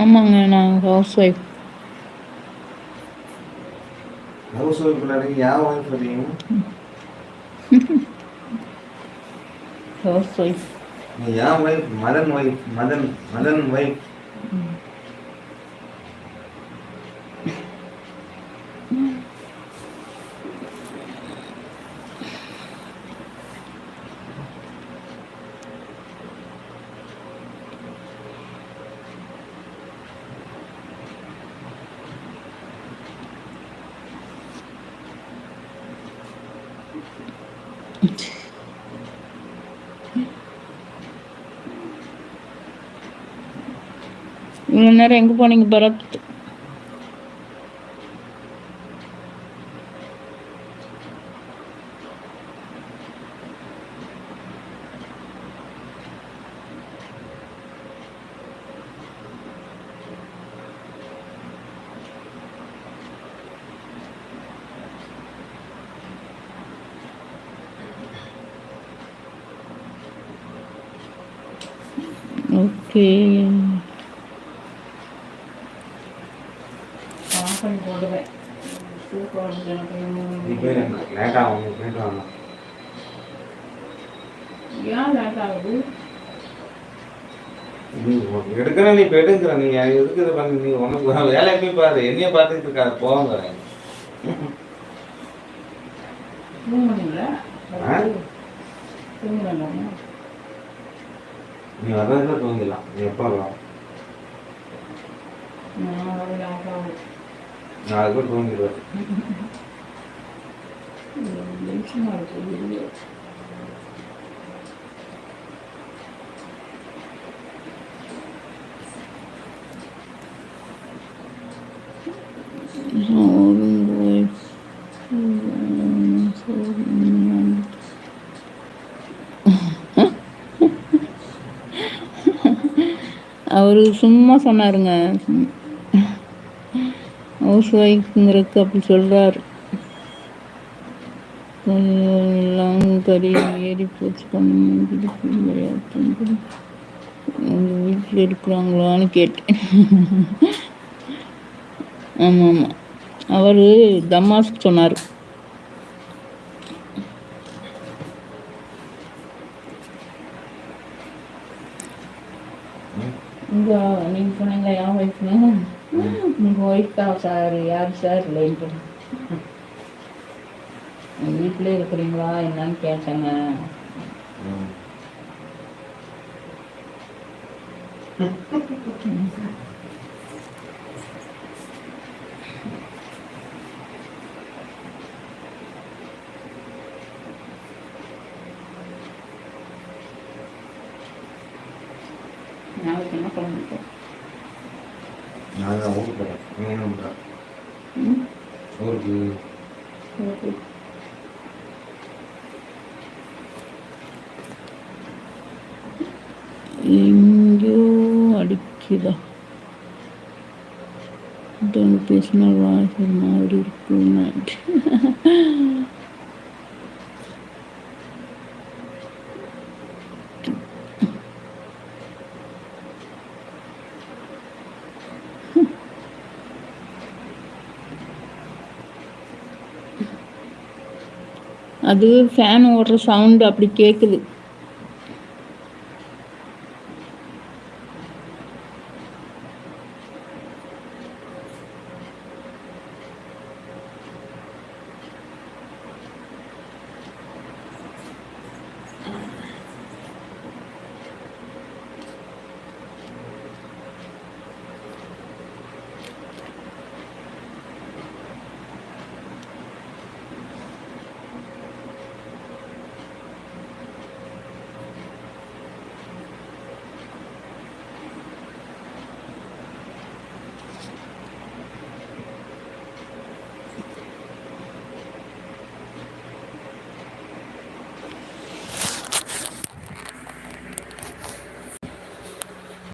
ஆமாங்க நான் house wife house wife நீங்க யா ஒய்ஃப் தெரியும்? ஹவுஸ் ஒய்ஃப் நீ யா wife Madan wife Madan Madan wife இவ்வளோ நேரம் எங்கே போனீங்க பரத்? நீ எடுக்கிற நீ போய் எடுக்கிற நீ எதுக்கு இது பண்ணி? நீ உனக்கு வேலையை போய் பாரு. என்னைய பார்த்துட்டு இருக்காது. போங்க? தூங்குறாங்க நீ வர்றதுல தூங்கிடலாம் நீ எப்போ வரலாம் நான் ஒரு லேட் ஆகும் நான் அதுக்கு தூங்கிடுவேன் நிமிஷமாக அவர் சும்மா சொன்னாருங்க. ஹவுஸ் ஒய்ஃப்ங்கிறதுக்கு அப்படி சொல்கிறார் எல்லாம் கறி ஏறி போச்சு உங்கள் வீட்டில் இருக்கிறாங்களான்னு கேட்டேன். ஆமாம் ஆமாம் அவர் தமாஸ்க்கு சொன்னார். இங்கே நீங்கள் சொன்னீங்களா என் ஒய்ஃப்னு உங்கள் ஒய்ஃப் தான் சார் யார் சார் இல்லைன்ட்டு வீட்டிலே இருக்கிறீங்களா என்னன்னு கேட்டேங்க. ம். நாளைக்கு என்ன பண்ணுறது நான் ஊருக்கு போகிறேன் என்ன எங்கேயோ அடிக்குதா. மாதிரி இருக்குன்னு அது ஃபேன் ஓடுற சவுண்டு அப்படி கேட்குது